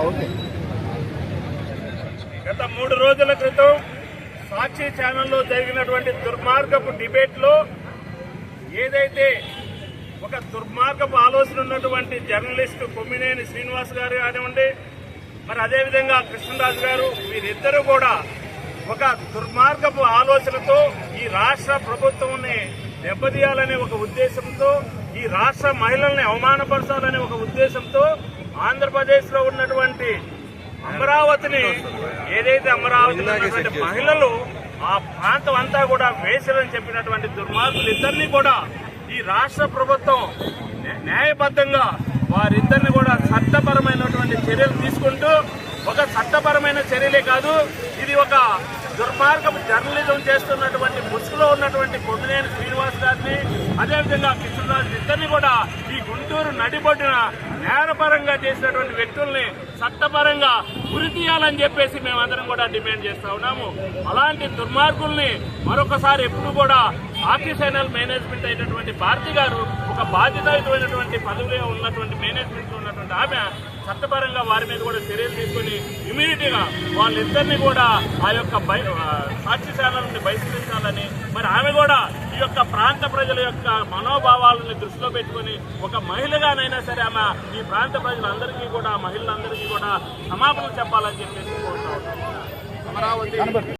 Okay. గత మూడు రోజుల క్రితం సాక్షి ఛానల్లో జరిగినటువంటి దుర్మార్గపు డిబేట్లో ఏదైతే ఒక దుర్మార్గపు ఆలోచన ఉన్నటువంటి జర్నలిస్ట్ కొమ్మినేని శ్రీనివాస్ గారు కానివ్వండి మరి అదేవిధంగా కృష్ణరాజు గారు వీరిద్దరూ కూడా ఒక దుర్మార్గపు ఆలోచనతో ఈ రాష్ట్ర ప్రభుత్వాన్ని దెబ్బతీయాలనే ఒక ఉద్దేశంతో ఈ రాష్ట్ర మహిళల్ని అవమానపరచాలనే ఒక ఉద్దేశంతో ఆంధ్రప్రదేశ్లో ఉన్నటువంటి అమరావతిని ఏదైతే అమరావతి ఉన్నటువంటి మహిళలు ఆ ప్రాంతం అంతా కూడా వేసరని చెప్పినటువంటి దుర్మార్గులు ఇద్దరిని కూడా ఈ రాష్ట్ర ప్రభుత్వం న్యా- న్యాయబద్ధంగా వారిద్దరిని కూడా చట్టపరమైనటువంటి చర్యలు తీసుకుంటూ ఒక చట్టపరమైన చర్యలే కాదు ఇది ఒక దుర్మార్గం జర్నలిజం చేస్తున్నటువంటి ముసుగులో ఉన్నటువంటి కొమ్మినేని శ్రీనివాస్ గారిని అదేవిధంగా కృష్ణరాజు ఇద్దరిని కూడా ఈ గుంటూరు నడిబొడ్డున నేరపరంగా చేసినటువంటి వ్యక్తుల్ని చట్టపరంగా గురి తీయాలని చెప్పేసి మేమందరం కూడా డిమాండ్ చేస్తా ఉన్నాము. అలాంటి దుర్మార్గుల్ని మరొకసారి ఎప్పుడు కూడా పార్టీ సైనల్ మేనేజ్మెంట్ అయినటువంటి భారతి గారు ఒక బాధ్యతాయుతమైనటువంటి పదవిలో ఉన్నటువంటి మేనేజ్మెంట్ ఉన్నటువంటి ఆమె చట్టపరంగా వారి మీద కూడా చర్యలు తీసుకుని ఇమీడియట్గా వాళ్ళిద్దరిని కూడా ఆ యొక్క బై- సాక్షి బహిష్కరించాలని మరి ఆమె కూడా ఈ యొక్క ప్రాంత ప్రజల యొక్క మనోభావాలను దృష్టిలో పెట్టుకుని ఒక మహిళగానైనా సరే ఆమె ఈ ప్రాంత ప్రజలందరికీ కూడా మహిళలందరికీ కూడా క్షమాపణ చెప్పాలని చెప్పేసి కోరుతా అమరావతి